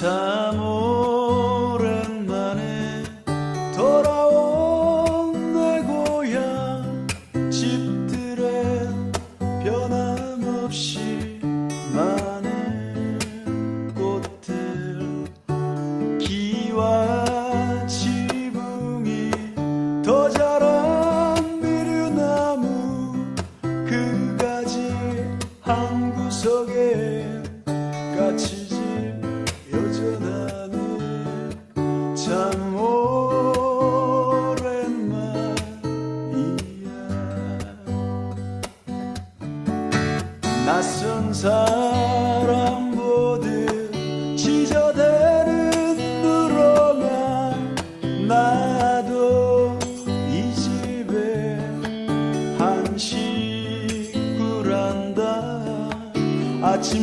참 오랜만에 돌아온 내 고향. 집들에 변함없이 많은 꽃들. 기와 지붕이 더 자란 미류나무. 그 가지 한 구석에 같이 참 오랜만이야. 낯선 사람 보듯 지저대는 눈로만 나도 이 집에 한 식구란다. 아침